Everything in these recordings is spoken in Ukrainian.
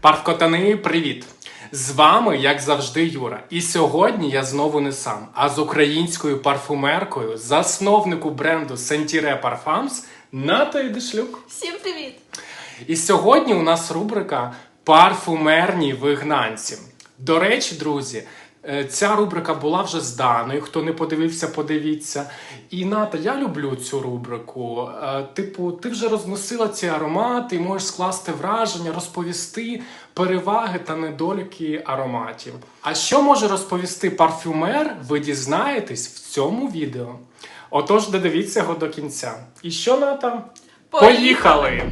Парфкотани, привіт! З вами, як завжди, Юра. І сьогодні я знову не сам, а з українською парфумеркою, засновнику бренду Sentire Parfums Натою Дешлюк. Всім привіт! І сьогодні у нас рубрика Парфумерні вигнанці. До речі, друзі, ця рубрика була вже зданою. Хто не подивився, подивіться. І Ната, я люблю цю рубрику. Е, Типу, ти вже розносила ці аромати, і можеш скласти враження, розповісти переваги та недоліки ароматів. А що може розповісти парфюмер, ви дізнаєтесь в цьому відео. Отож, додивіться його до кінця. І що Ната? Поїхали!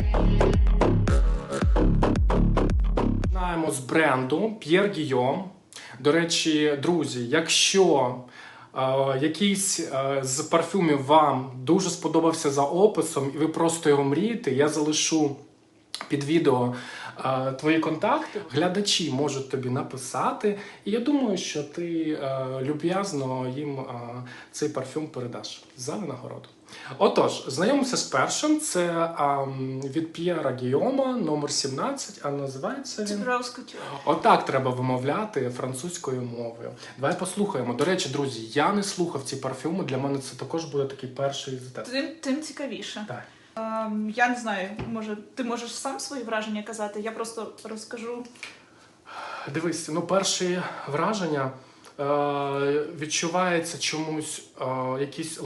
Починаємо з бренду Pierre Guillaume. До речі, друзі, якщо е, якийсь е, з парфюмів вам дуже сподобався за описом, і ви просто його мрієте, я залишу під відео е, твої контакти. Глядачі можуть тобі написати, і я думаю, що ти люб'язно їм цей парфюм передаш за винагороду. Отож, знайомимося з першим. Це ам, від П'єра Гіома, номер 17, а називається він. Отак треба вимовляти французькою мовою. Давай послухаємо. До речі, друзі, я не слухав ці парфюми. Для мене це також буде такий перший. Тим, тим цікавіше. Так. Ем, я не знаю, може, ти можеш сам свої враження казати, я просто розкажу. Дивись, ну перші враження е, відчувається чомусь е, якісь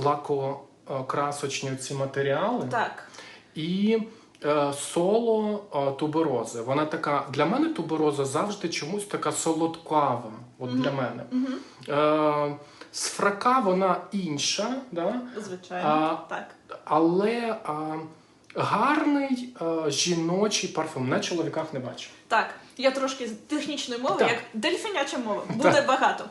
лакокрасочні ці матеріали Так. і е, соло е, туберози. Вона така для мене тубероза завжди чомусь така солодкава. От для мене. Е, з фрака вона інша, да? Звичайно. А, так. але а, гарний а, жіночий парфюм. На чоловіках не бачу. Так, я трошки з технічної мови, Так. як дельфіняча мова, буде багато.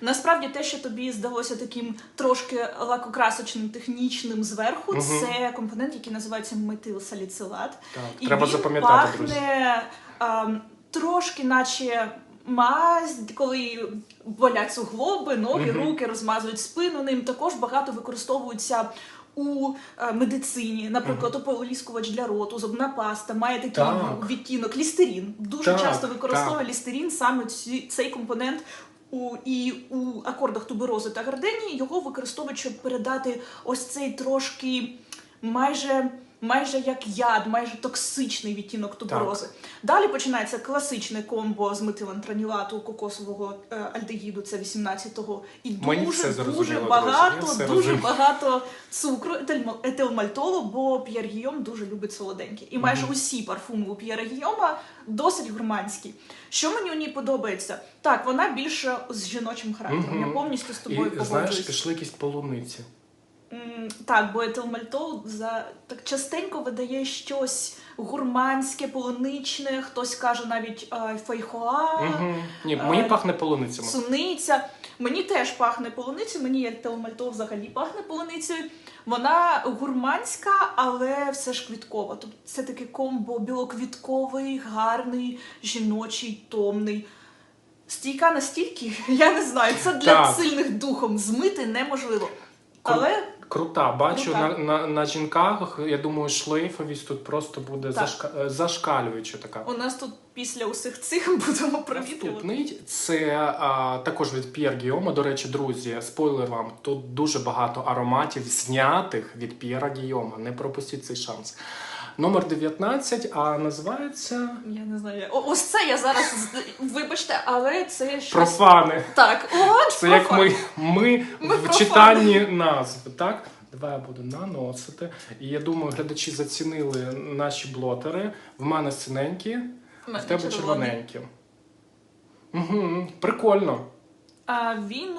Насправді, те, що тобі здалося таким трошки лакокрасочним, технічним зверху, Мгм. це компонент, який називається метилсаліцилат. Так, І треба він запам'ятати, друзі. пахне ам, трошки, наче мазь, коли болять суглоби, ноги, Мгм. руки розмазують спину. Ним також багато використовується. У е, медицині, наприклад, ополіскувач для роту, зубна паста має такий Так. відтінок лістерін. Дуже Так, часто використовує так. лістерін саме ці, цей компонент. У і у акордах туберози та гарденії його використовують, щоб передати ось цей трошки майже. Майже як яд, майже токсичний відтінок туберози. Далі починається класичне комбо з метилантранілату кокосового е, альдегіду, це 18-го. І Мені дуже дуже багато, дуже розумію. багато цукру, етилмальтолу, бо П'єр Гійом дуже любить солоденькі. І майже Мгм. усі парфуми у П'єра Гійома досить гурманські. Що мені у ній подобається? Так, вона більше з жіночим характером. Мгм. Я повністю з тобою знаєш, погоджуюсь. пішли якісь полуниці. Так, бо етилмальтол за так частенько видає щось гурманське, полуничне, хтось каже навіть е, фейхоа, Угу. Ні, мені Е, пахне полуницями. суниця. Мені теж пахне полуницею, мені етилмальтол взагалі пахне полуницею. Вона гурманська, але все ж квіткова. Тобто це таке комбо білоквітковий, гарний, жіночий, томний. Стійка настільки, я не знаю, це для Так. сильних духом змити неможливо. Але Крута, бачу Крута. На, на, на жінках, я думаю, шлейфовість тут просто буде Так. зашка... е, зашкалююча така. у нас тут після усіх цих будемо провітрювати. Наступний це а, також від П'єр Гіома. До речі, друзі, спойлер вам, тут дуже багато ароматів знятих від П'єра Гіома. Не пропустіть цей шанс. Номер 19, а називається Я не знаю. О, ось це я зараз вибачте, але це щось Профани. так. О, Це як ми, ми, Ми в профани. читанні назви, так? Давай я буду наносити. І я думаю, глядачі зацінили наші блотери. В мене синенькі, в тебе червоненькі. Угу, прикольно. А, він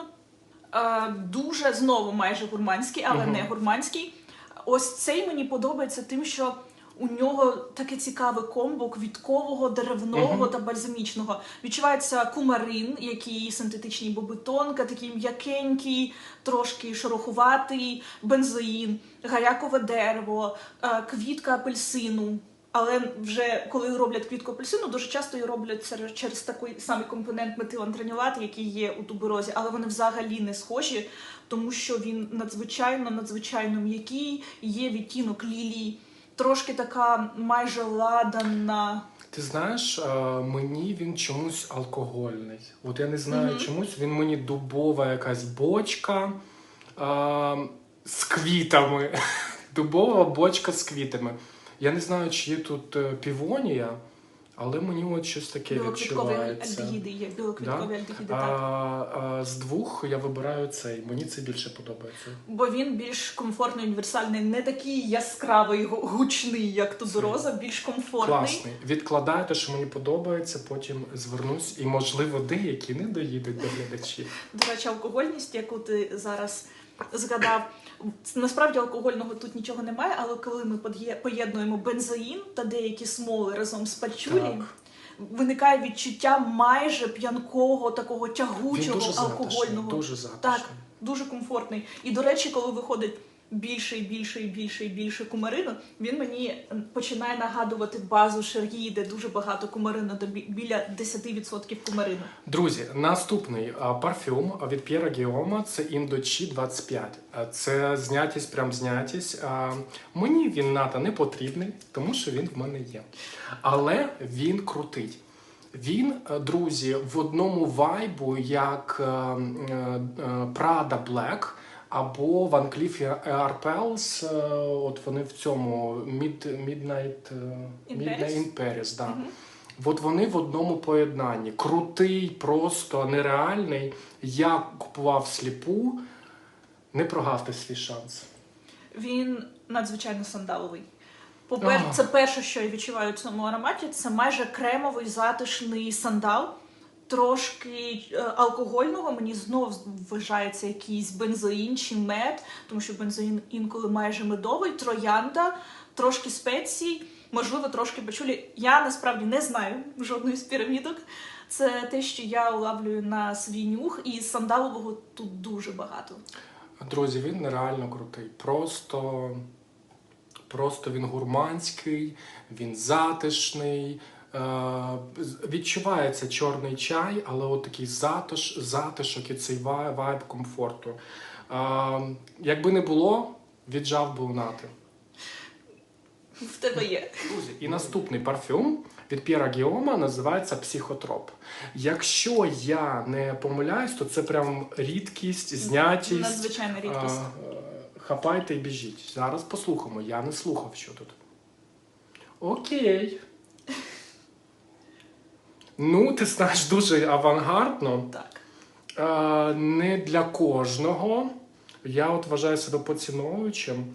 а, дуже знову майже гурманський, але Мгм. не гурманський. Ось цей мені подобається тим, що у нього таке цікаве комбо квіткового, деревного Мгм. та бальзамічного. Відчувається кумарин, який синтетичний бобитонка, такий м'якенький, трошки шорохуватий, бензоїн, гарякове дерево, е, квітка апельсину. Але вже коли роблять квітку апельсину, дуже часто її роблять через, через такий самий компонент метилантранілат, який є у туберозі, але вони взагалі не схожі, тому що він надзвичайно надзвичайно м'який, є відтінок лілії, трошки така майже ладана. Ти знаєш, е, мені він чомусь алкогольний. От я не знаю Мгм. чомусь, він мені дубова якась бочка а, з квітами. Дубова бочка з квітами. Я не знаю, чи є тут е, півонія, але мені от щось таке відчувається. альдегіди є. Білоквіткові альдегіди, А, так. а, з двох я вибираю цей. Мені це більше подобається. Бо він більш комфортний, універсальний, не такий яскравий, гучний, як тубероза, більш комфортний. Класний. Відкладаю те, що мені подобається, потім звернусь, і можливо деякі не доїдуть до глядачів. До речі, алкогольність, яку ти зараз згадав, насправді алкогольного тут нічого немає, але коли ми поєднуємо бензоїн та деякі смоли разом з пачулі, Так. виникає відчуття майже п'янкого, такого Він тягучого алкогольного. затишний, дуже затишний. Так, дуже комфортний. І до речі, коли виходить більше і більше і більше і більше кумарину, він мені починає нагадувати базу Шергі, де дуже багато кумарину, де біля 10% кумарину. Друзі, наступний парфюм від П'єра Гіома це Індочі 25. А, Це знятість, прям знятість. Мені він НАТО не потрібний, тому що він в мене є. Але він крутий. Він, е, друзі, в одному вайбу, як е, е, е, Prada Black або Van Cleef Arpels, е, от вони в цьому Mid, Midnight, In Midnight Paris? in Paris, да. Мгм. От вони в одному поєднанні. Крутий, просто нереальний. Я купував сліпу, не прогавте свій шанс. Він надзвичайно сандаловий. Попер, Ах. це перше, що я відчуваю в цьому ароматі, це майже кремовий затишний сандал. Трошки е, алкогольного мені знов вважається якийсь бензоїн чи мед, тому що бензоїн інколи майже медовий, троянда, трошки спецій, можливо, трошки бачулі. Я насправді не знаю жодної з пірамідок. Це те, що я улавлюю на свій нюх, і сандалового тут дуже багато. Друзі, він нереально крутий. Просто, просто він гурманський, він затишний. Е, відчувається чорний чай, але от такий затиш, затишок і цей вайб комфорту. Е, якби не було, віджав би у нати. В тебе є. Друзі, і наступний парфюм від П'єра Гіома називається Психотроп. Якщо я не помиляюсь, то це прям рідкість, знятість. Надзвичайна рідкість. Е, Хапайте і біжіть. Зараз послухаємо. Я не слухав, що тут. Окей. Ну, ти знаєш, дуже авангардно. Так. Е, не для кожного. Я от вважаю себе поціновуючим.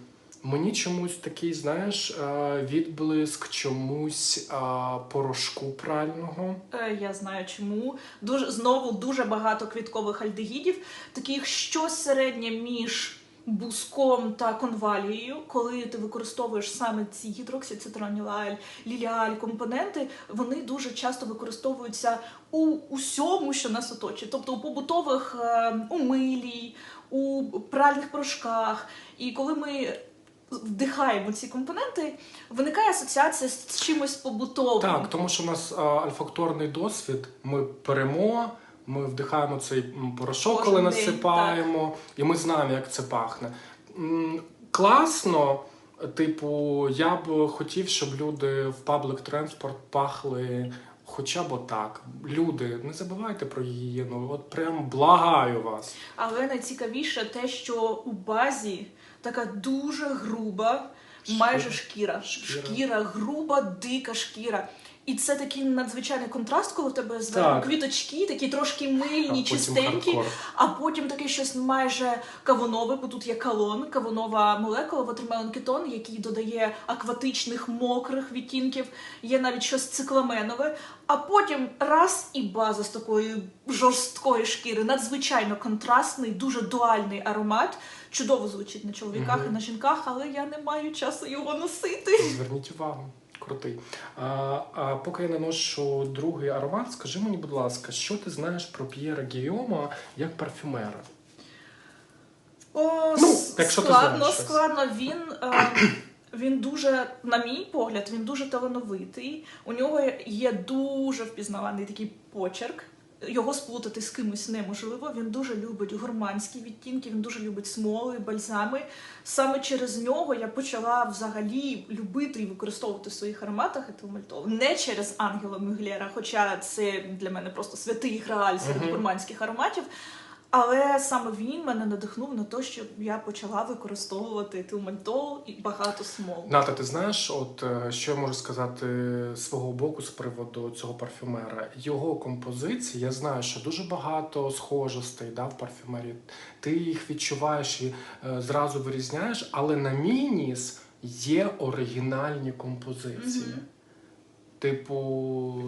Мені чомусь такий, знаєш, е, відблиск чомусь е, порошку прального. Е, Я знаю чому. Дуже знову дуже багато квіткових альдегідів, таких щось середнє між буском та конвалією, коли ти використовуєш саме ці гідроксіцитронілаль, ліліаль компоненти, вони дуже часто використовуються у усьому, що нас оточує, тобто у побутових е, у милі, у пральних порошках. І коли ми вдихаємо ці компоненти, виникає асоціація з чимось побутовим. Так, тому що у нас е, альфакторний досвід. Ми перемо, ми вдихаємо цей порошок, Кожен коли день, насипаємо, і ми знаємо, як це пахне. М, Класно. Типу, я б хотів, щоб люди в паблік транспорт пахли хоча б отак. Люди, не забувайте про гігієну. От прям благаю вас. Але найцікавіше те, що у базі така дуже груба, майже. Шкіра. Шкіра, груба, дика шкіра. І це такий надзвичайний контраст, коли в тебе зверху Так. квіточки, такі трошки мильні, А чистенькі, хардкор. а потім таке щось майже кавунове, бо тут є калон, кавунова молекула, ватермелон кетон, який додає акватичних мокрих відтінків, є навіть щось цикламенове, а потім раз і база з такої жорсткої шкіри, надзвичайно контрастний, дуже дуальний аромат. Чудово звучить на чоловіках Мгм. і на жінках, але я не маю часу його носити. Зверніть увагу. Крутий. А, а поки я наношу другий аромат, скажи мені, будь ласка, що ти знаєш про П'єра Гіома як парфюмера? О, Ну, якщо складно, ти складно, знаєш складно. Він, е, він дуже, на мій погляд, він дуже талановитий. У нього є дуже впізнаваний такий почерк. Його сплутати з кимось неможливо. Він дуже любить гурманські відтінки, він дуже любить смоли, бальзами. Саме через нього я почала взагалі любити і використовувати в своїх ароматах етилмальтол. Не через Ангела Мюглєра, хоча це для мене просто святий грааль серед гурманських ароматів. Але саме він мене надихнув на те, щоб я почала використовувати етилмальтол і багато смол. Ната, ти знаєш, от е, що я можу сказати з свого боку з приводу цього парфюмера? Його композиції, я знаю, що дуже багато схожостей да, в парфюмерії. Ти їх відчуваєш і е, зразу вирізняєш, але на мій ніс є оригінальні композиції. Мгм. Типу,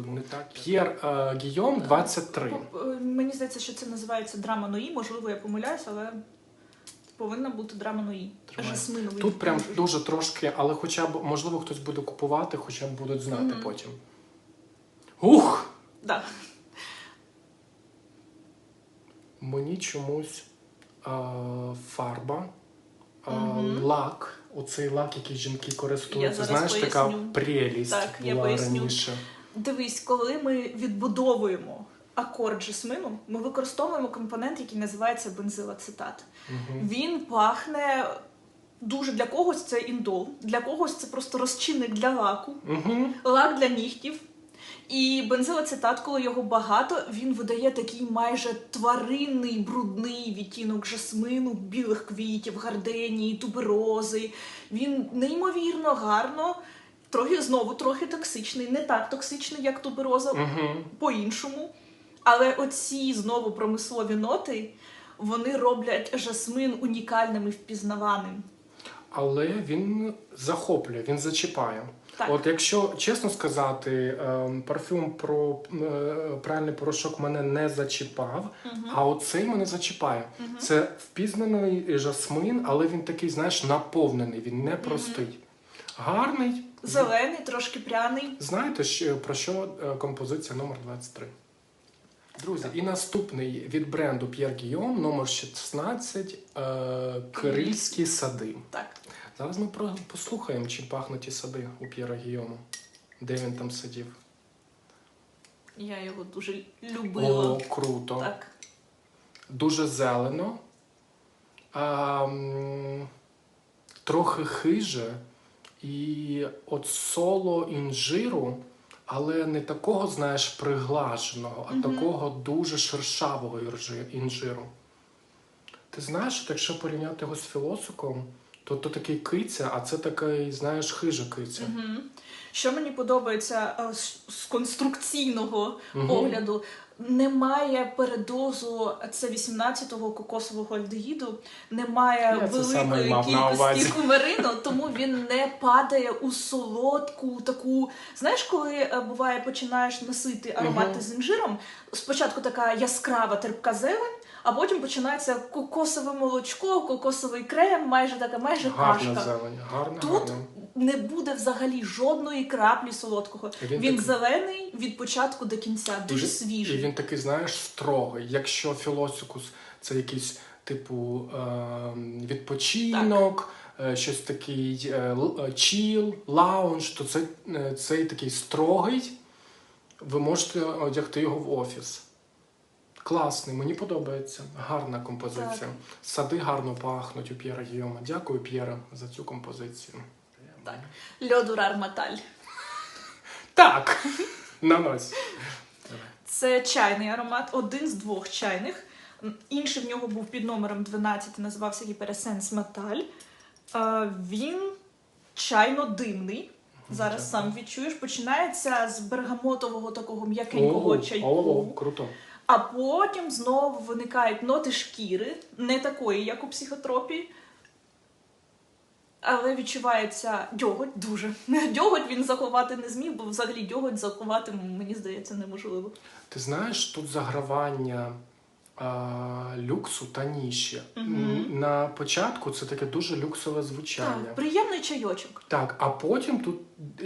не так. П'єр е, Гійом 23. Ну, е, Мені здається, що це називається драма Ної. Можливо, я помиляюсь, але повинна бути драма Ної. Жасминовий. Тут прям дуже. трошки, але хоча б, можливо, хтось буде купувати, хоча б будуть знати Мгм. потім. Ух! Да. Мені чомусь а, фарба, а, Мгм. лак, оцей лак, який жінки користуються. Знаєш, така поясню. прелість Так, я поясню. раніше. Дивись, коли ми відбудовуємо акорд жасмину, ми використовуємо компонент, який називається бензилацетат. Угу. Він пахне дуже для когось це індол, для когось це просто розчинник для лаку, угу. лак для нігтів. І бензилацетат, коли його багато, він видає такий майже тваринний брудний відтінок жасмину, білих квітів, гарденії, туберози. Він неймовірно гарно, трохи знову трохи токсичний, не так токсичний, як тубероза, Мгм. по-іншому. Але оці знову промислові ноти вони роблять жасмин унікальним і впізнаваним. Але він захоплює, він зачіпає. Так. От якщо чесно сказати, ем, парфюм про е, пральний порошок мене не зачіпав, Мгм. а оцей мене зачіпає. Мгм. Це впізнаний жасмин, але він такий, знаєш, наповнений, він не простий. Гарний. Зелений, трошки пряний. Знаєте, про що е, композиція номер 23? Друзі, і наступний від бренду Pierre Guillaume, номер 16, е, Кирильські сади. Так. Зараз ми про- послухаємо, чим пахнуть ті сади у П'єра Гійому. Де він там сидів. Я його дуже любила. О, круто. Так. Дуже зелено. А, м, трохи хиже. І от соло інжиру, але не такого, знаєш, приглаженого, а Мгм. такого дуже шершавого інжиру. Ти знаєш, от якщо порівняти його з філосиком, то, то такий киця, а це такий, знаєш, хижа киця. Угу. Що мені подобається е, з з конструкційного угу. погляду, немає передозу це 18-го кокосового альдегіду, немає Я великої кількості кумерину, тому він не падає у солодку таку. Знаєш, коли е, буває починаєш носити аромати Мгм. з інжиром, спочатку така яскрава терпка зелень. А потім починається кокосове молочко, кокосовий крем, майже така, майже Гарна кашка. зелень, гарна, Тут гарна. Не буде взагалі жодної краплі солодкого. Він Він, такий- зелений від початку до кінця, дуже він- свіжий. І він такий, знаєш, строгий. Якщо філосикус це якийсь типу ем, відпочинок, е, щось такий е, е, чіл, лаунж, то це, цей такий строгий. Ви можете одягти його в офіс. Класний, мені подобається. Гарна композиція. Так. Сади гарно пахнуть у П'єра Гіома. Дякую, П'єре, за цю композицію. Так. Льодурар Маталь. Так! Нанось. Це чайний аромат, один з двох чайних. Інший в нього був під номером 12, називався Гіпересенс Маталь. Е, Він чайно-димний. Зараз сам відчуєш. Починається з бергамотового такого м'якенького чайку. о, круто. А потім знову виникають ноти шкіри, не такої, як у психотропії. Але відчувається дьоготь дуже. Дьоготь він заховати не зміг, бо взагалі дьоготь заховати, мені здається, неможливо. Ти знаєш, тут загравання а, люксу та ніші. М, На початку це таке дуже люксове звучання. Так, приємний чайочок. Так, а потім тут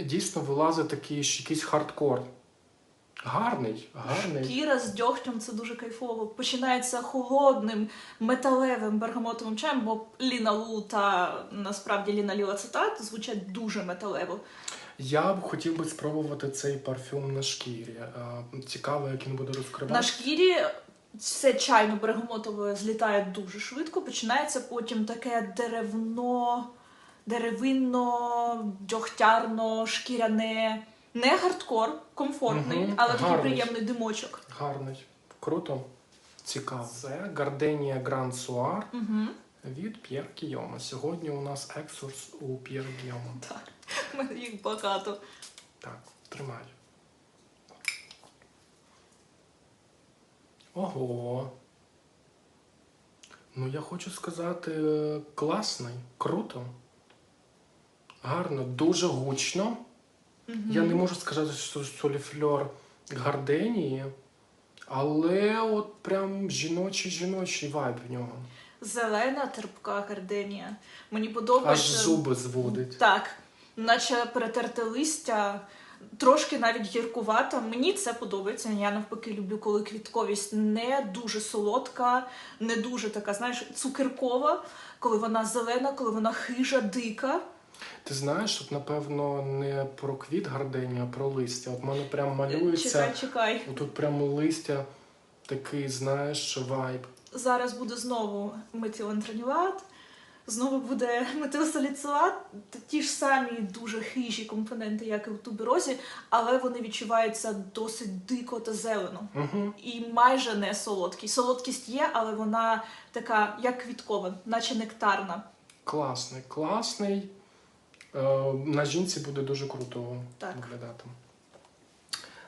дійсно вилазить такий якийсь хардкор. Гарний, гарний. Шкіра з дьогтем це дуже кайфово. Починається холодним металевим бергамотовим чаєм, бо ліналу та насправді ліналілацетат звучать дуже металево. Я б хотів би спробувати цей парфюм на шкірі. Е, Цікаво, як він буде розкривати. На шкірі все чайно бергамотове злітає дуже швидко. Починається потім таке деревно, деревинно, дьогтярно, шкіряне. Не гардкор, комфортний, Мгм, але такий гарний. приємний димочок. Гарний. Круто. Цікаво. Це Gardenia Grand Soir Угу. від П'єр Гійома. Сьогодні у нас екскурс у П'єр Гійома. Так, в мене їх багато. Так, тримай. Ого. Ну, я хочу сказати, е, класний, круто. Гарно, дуже гучно. Я не можу сказати, що соліфльор гарденії, але от прям жіночий жіночий вайб в нього. Зелена терпка гарденія. Мені Аж подобається. зуби зводить. Так, наче перетерте листя, трошки навіть гіркувата. Мені це подобається. Я навпаки люблю, коли квітковість не дуже солодка, не дуже така, знаєш, цукеркова, коли вона зелена, коли вона хижа, дика. Ти знаєш, тут, напевно, не про квіт гарденія, а про листя. От мене прям малюється. Чекай, чекай. Тут прямо листя такий, знаєш, вайб. Зараз буде знову метилантранілат, знову буде метилсаліцилат, ті ж самі дуже хижі компоненти, як і в туберозі, але вони відчуваються досить дико та зелено. Угу. і майже не солодкий. Солодкість є, але вона така, як квіткова, наче нектарна. Класний, класний. Е, на жінці буде дуже круто Так. виглядати.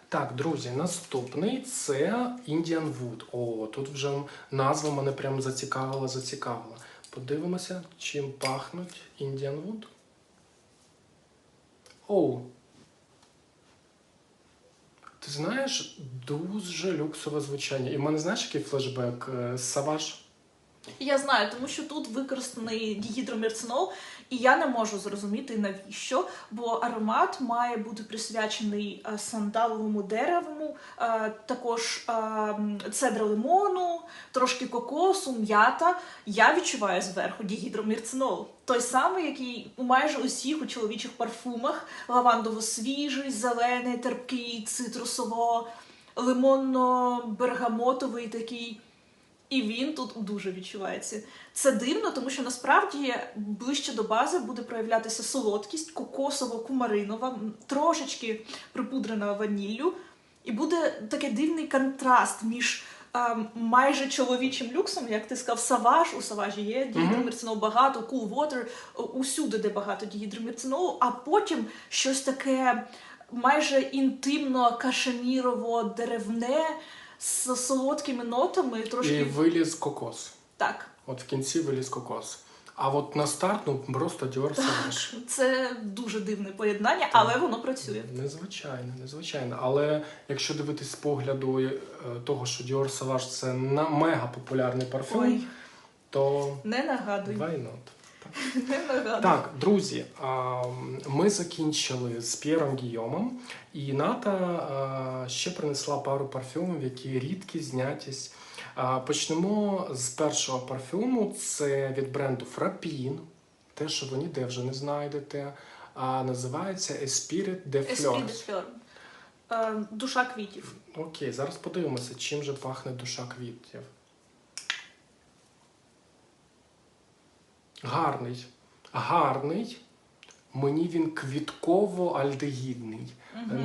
Так, друзі, наступний це Indian Wood. О, тут вже назва мене прям зацікавила, зацікавила. Подивимося, чим пахнуть Indian Wood. Оу. Ти знаєш, дуже люксове звучання. І в мене знаєш, який флешбек? Е, Саваж. Я знаю, тому що тут використаний дігідромірцинол, і я не можу зрозуміти навіщо, бо аромат має бути присвячений е, сандаловому дереву, е, також е, цедра лимону, трошки кокосу, м'ята. Я відчуваю зверху дігідромірцинол. Той самий, який у майже усіх у чоловічих парфумах: лавандово-свіжий, зелений, терпкий, цитрусово, лимонно-бергамотовий такий. І він тут дуже відчувається. Це дивно, тому що насправді ближче до бази буде проявлятися солодкість, кокосово-кумаринова, трошечки припудрена ваніллю. І буде такий дивний контраст між ем, майже чоловічим люксом, як ти сказав, саваж. У саважі є дігідромірцинол багато, cool water, усюди, де багато дігідромірцинолу, а потім щось таке майже інтимно кашемірово деревне з солодкими нотами, трошки І виліз кокос. так. От в кінці виліз кокос. А от на старт, ну просто Dior Sauvage. Це дуже дивне поєднання, але воно працює. Незвичайно, незвичайно. Але якщо дивитись з погляду е, того, що Dior Sauvage це на мега популярний парфюм, Ой, то не нагадуй. why not? Так, друзі, ми закінчили з П'єром Гійомом, і Ната ще принесла пару парфюмів, які рідкі знятість. Почнемо з першого парфюму. Це від бренду Frapin. Те, що ви ніде вже не знайдете. Називається Esprit de Fleur. Е, Душа квітів. Окей, зараз подивимося, чим же пахне душа квітів. Гарний. Гарний. Мені він квітково-альдегідний.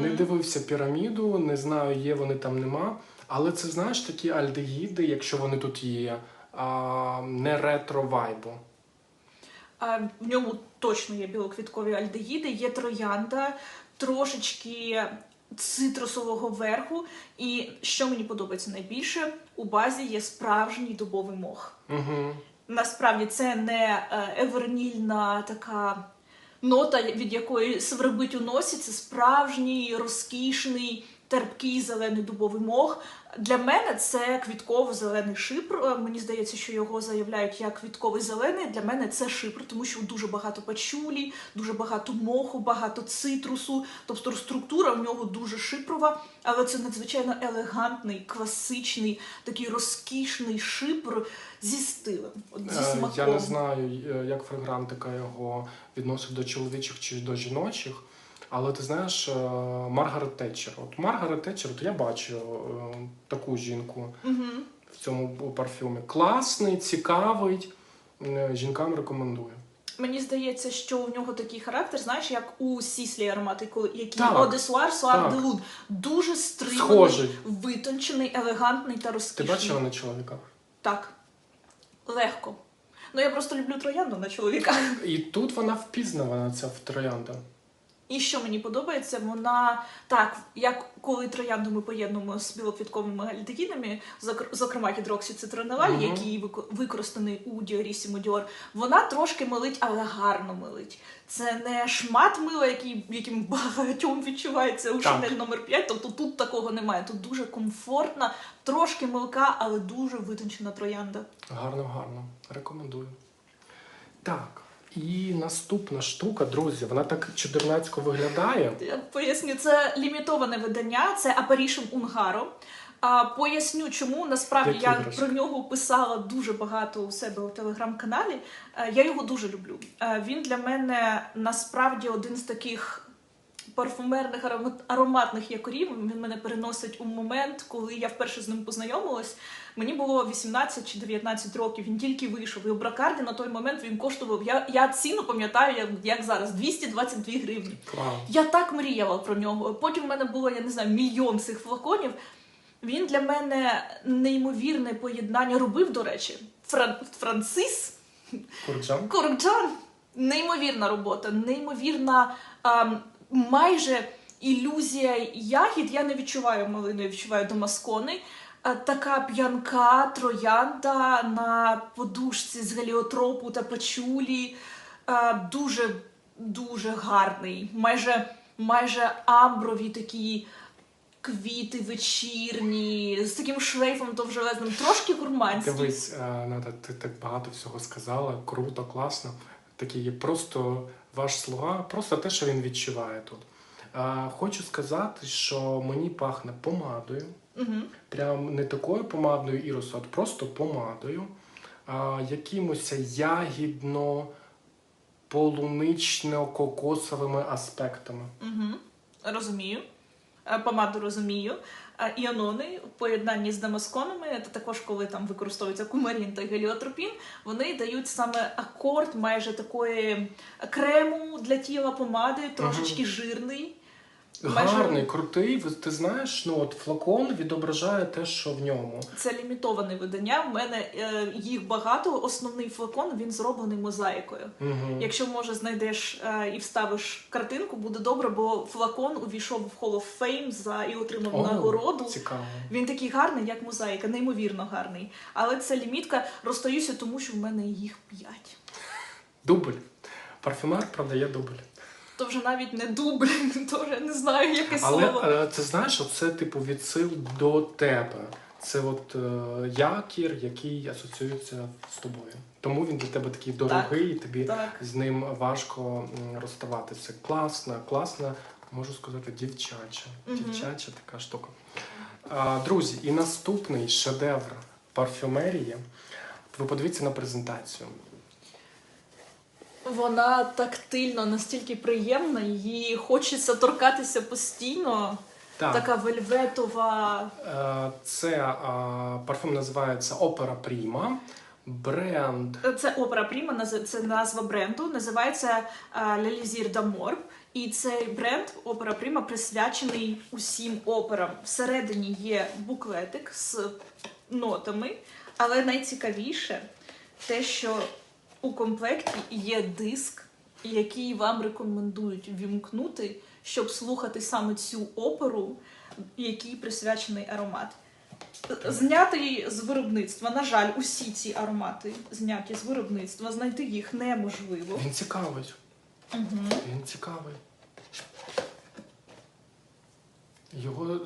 Не дивився піраміду, не знаю, є вони там нема. Але це знаєш такі альдегіди, якщо вони тут є, а, не ретро вайбу. А в ньому точно є білоквіткові альдегіди, є троянда, трошечки цитрусового верху. І що мені подобається найбільше, у базі є справжній дубовий мох. Угу. Насправді це не е, евернільна така нота, від якої свербить у носі. Це справжній розкішний. Терпкий зелений дубовий мох. Для мене це квітково-зелений шипр. Е, Мені здається, що його заявляють як квітковий зелений. Для мене це шипр, тому що дуже багато пачулі, дуже багато моху, багато цитрусу. Тобто структура в нього дуже шипрова, але це надзвичайно елегантний, класичний, такий розкішний шипр зі стилем, от зі Е, смаком. Я не знаю, е, як фрагрантика його відносить до чоловічих чи до жіночих. Але ти знаєш, е, Маргарет Тетчер. От Маргарет Тетчер, от я бачу е, таку жінку Угу. в цьому парфюмі. Класний, цікавий. Е, Жінкам рекомендую. Мені здається, що у нього такий характер, знаєш, як у Сіслі аромати, які Одесуар, Суар Так. де Луд. Дуже стриманий, Схожий. витончений, елегантний та Ти бачила на чоловіках? Так. Легко. Ну я просто люблю троянду на чоловіка. І тут вона впізнавана, ця троянда. І що мені подобається, вона так, як коли троянду ми поєднуємо з білоквітковими альдегідами, зокр- зокрема гідроксицитронелаль, Мгм. який використаний у Діорісі Діор, вона трошки милить, але гарно милить. Це не шмат мила, який, яким багатьом відчувається у. Шанель номер 5 тобто тут такого немає. Тут дуже комфортна, трошки милка, але дуже витончена троянда. Гарно, гарно. Рекомендую. Так. І наступна штука, друзі, вона так чудернацько виглядає. Я поясню, це лімітоване видання, це Apparition Ungaro. А поясню, чому насправді Який я вираз? про нього писала дуже багато у себе у телеграм-каналі. Е, Я його дуже люблю. Е, Він для мене насправді один з таких парфумерних арома- ароматних якорів. Він мене переносить у момент, коли я вперше з ним познайомилась. Мені було 18 чи 19 років. Він тільки вийшов. І у Бракарді на той момент він коштував. Я, я ціну пам'ятаю, як, як зараз 222 гривні. Клас. Я так мріяла про нього. Потім в мене було, я не знаю, мільйон цих флаконів. Він для мене неймовірне поєднання робив, до речі, Фран... Францис Курджан. Коркджан. Неймовірна робота, неймовірна ам, майже ілюзія ягід. Я не відчуваю малину, я відчуваю домаскони. Така п'янка троянда на подушці з геліотропу та пачулі. Дуже дуже гарний. Майже, майже амброві такі квіти вечірні, з таким шлейфом довжелезним, трошки гурманський. Дивись, е, Ната, ти так багато всього сказала. Круто, класно. Такий є просто ваш слуга, просто те, що він відчуває тут. Хочу сказати, що мені пахне помадою. Угу. Прям не такою помадною ірусу, а просто помадою, а, якимось ягідно полунично-кокосовими аспектами. Угу. Розумію. Е, Помаду розумію. Іонони в поєднанні з демосконами, це також коли там використовується кумарін та геліотропін, вони дають саме акорд майже такої крему для тіла помади, трошечки жирний. Майже- Гарний, крутий. Ти знаєш, ну от флакон відображає те, що в ньому. Це лімітоване видання. В мене е, їх багато. Основний флакон він зроблений мозаїкою. Угу. Якщо може знайдеш е, і вставиш картинку, буде добре, бо флакон увійшов в Hall of Fame за і отримав нагороду. Цікаво. Він такий гарний, як мозаїка, неймовірно гарний. Але це лімітка. Розстаюся, тому що в мене їх п'ять. Дубль. Парфюмер продає дубль. То вже навіть не дубль, то вже не знаю, яке Але слово. е, це знаєш, це типу відсил до тебе. Це от е, якір, який асоціюється з тобою. Тому він для тебе такий дорогий, і тобі Так. з ним важко розставатися. Класна, класна, можу сказати, дівчача. Мгм. Дівчача така штука. А, друзі, і наступний шедевр парфюмерії. Ви подивіться на презентацію. Вона тактильно настільки приємна, її хочеться торкатися постійно. Так, Така вельветова. е, це е, парфюм називається Опера Пріма. Бренд Це опера Пріма, це назва бренду. Називається Лелізір Дамор. І цей бренд Опера Пріма присвячений усім операм. Всередині є буклетик з нотами, але найцікавіше те, що у комплекті є диск, який вам рекомендують вімкнути, щоб слухати саме цю оперу, який присвячений аромат. Знятий з виробництва. На жаль, усі ці аромати зняті з виробництва. Знайти їх неможливо. він цікавий. Угу. Він цікавий. Його мій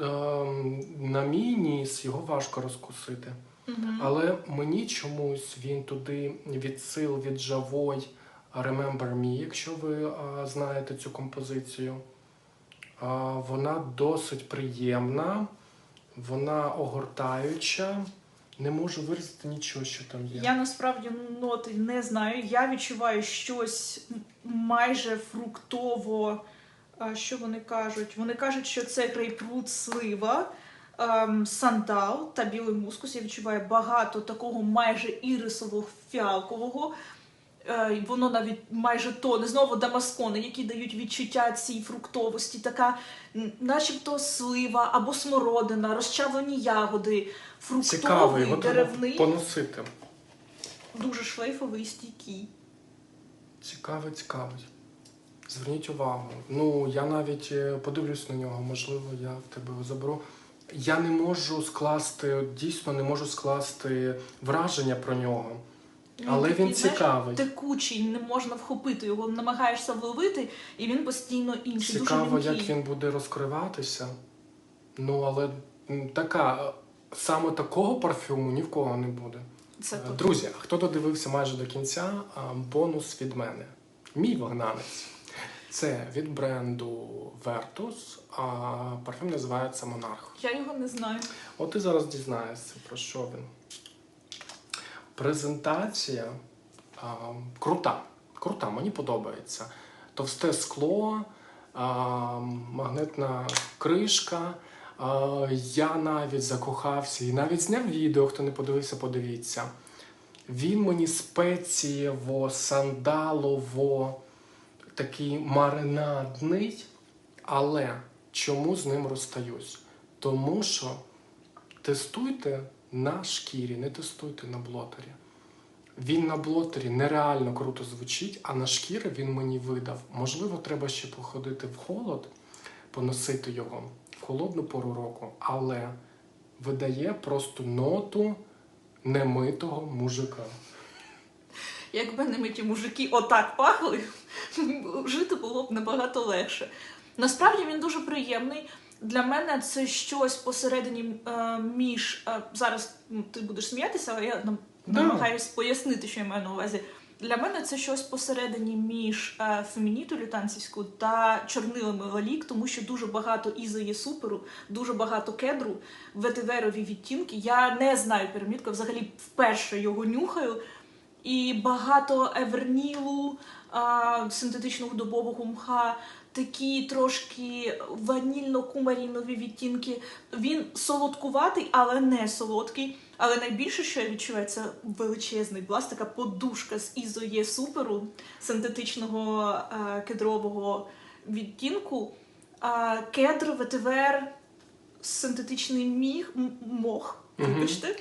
ніс його важко розкусити. Угу. Але мені чомусь він туди відсил від Жавой Remember Me, якщо ви а, знаєте цю композицію. А, вона досить приємна, вона огортаюча. Не можу виразити нічого, що там є. Я насправді ноти не знаю. Я відчуваю щось майже фруктово що вони кажуть? Вони кажуть, що це грейпфрут слива, ем, сандал та білий мускус. Я відчуваю багато такого майже ірисового фіалкового. Е, Воно навіть майже тоне. Знову дамаскони, які дають відчуття цій фруктовості, така начебто слива або смородина, розчавлені ягоди, Цікавий, фруктовий, його треба деревний, поносити. дуже шлейфовий, стійкий. Цікавий, цікавий. Зверніть увагу. Ну, я навіть е, подивлюсь на нього, можливо, я в тебе його заберу. Я не можу скласти, от дійсно не можу скласти враження про нього. Але він знаєш, цікавий. Текучий, не можна вхопити його, намагаєшся вловити, і він постійно інший. Цікаво, дуже як він буде розкриватися. Ну, але така, саме такого парфюму ні в кого не буде. Це Е. Друзі, хто додивився майже до кінця, бонус від мене. Мій вигнанець. Це від бренду Vertus, а парфюм називається Монарх. Я його не знаю. От ти зараз дізнаєшся, про що він. Презентація а, крута. Крута, мені подобається. Товсте скло, а, магнитна кришка. А, я навіть закохався і навіть зняв відео, хто не подивився, подивіться. Він мені спецієво, сандалово, такий маринадний. Але чому з ним розстаюсь? Тому що тестуйте на шкірі, не тестуйте на блотері. Він на блотері нереально круто звучить, а на шкірі він мені видав. Можливо, треба ще походити в холод, поносити його в холодну пору року, але видає просто ноту немитого мужика. Якби не ми ті мужики отак пахли, жити було б набагато легше. Насправді він дуже приємний. Для мене це щось посередині е, між е, зараз ну, ти будеш сміятися, але я намагаюсь пояснити, що я маю на увазі. Для мене це щось посередині між е, фемініту лютанцівську та чорнилами валік, тому що дуже багато ізої суперу, дуже багато кедру, ветиверові відтінки. Я не знаю пірамідка, взагалі вперше його нюхаю. І багато евернілу, синтетичного дубового мха, такі трошки ванільно-кумарінові відтінки. Він солодкуватий, але не солодкий. Але найбільше, що я відчуваю, це величезний бласт, така подушка з ізоє суперу синтетичного а, кедрового відтінку. Кедр, ветивер, синтетичний міх, мох. Вибачте.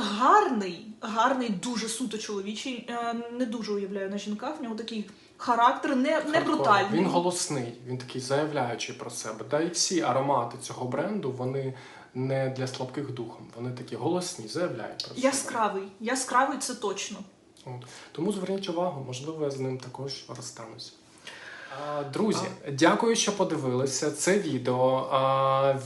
Гарний, гарний, дуже суто чоловічий. Е, Не дуже уявляю на жінках. В нього такий характер, не, не брутальний. Він голосний, він такий заявляючий про себе. Да і всі аромати цього бренду вони не для слабких духом. Вони такі голосні, заявляють про себе. Яскравий. Яскравий це точно. От. Тому зверніть увагу, можливо, я з ним також розстануся. Друзі, дякую, що подивилися це відео.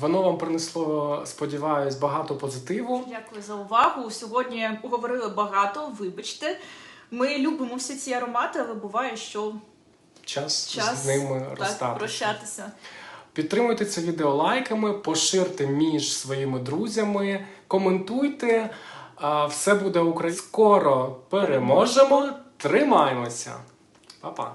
Воно вам принесло, сподіваюсь, багато позитиву. Дякую за увагу. Сьогодні говорили багато. Вибачте. Ми любимо всі ці аромати, але буває, що Час, час з ними так, прощатися. Підтримуйте це відео лайками, поширте між своїми друзями, коментуйте. Все буде Україна. Скоро переможемо. Тримаємося. Па-па.